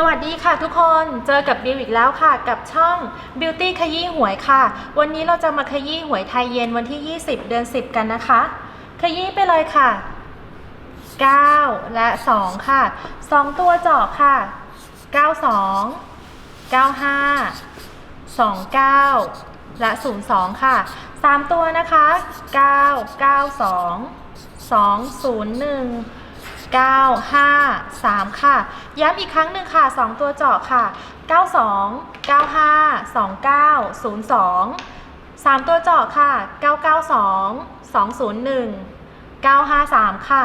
สวัสดีค่ะทุกคนเจอกับบิวอีกแล้วค่ะ กับช่อง Beauty ขยี้หวยค่ะ วันนี้เราจะมาขยี้หวยไทยเย็นวันที่ 20 เดือน 10 กันนะคะ ขยี้ไปเลยค่ะ 9 และ 2 ค่ะ 2 ตัวเจาะค่ะ 92 95 29 และ 02 ค่ะ 3 ตัวนะคะ 992 201 9 5 3 ค่ะ ย้ำอีกครั้งหนึ่งค่ะ 2 ตัวเจาะค่ะ 92 95 29 02 3 ตัวเจาะค่ะ 992 201 953 ค่ะ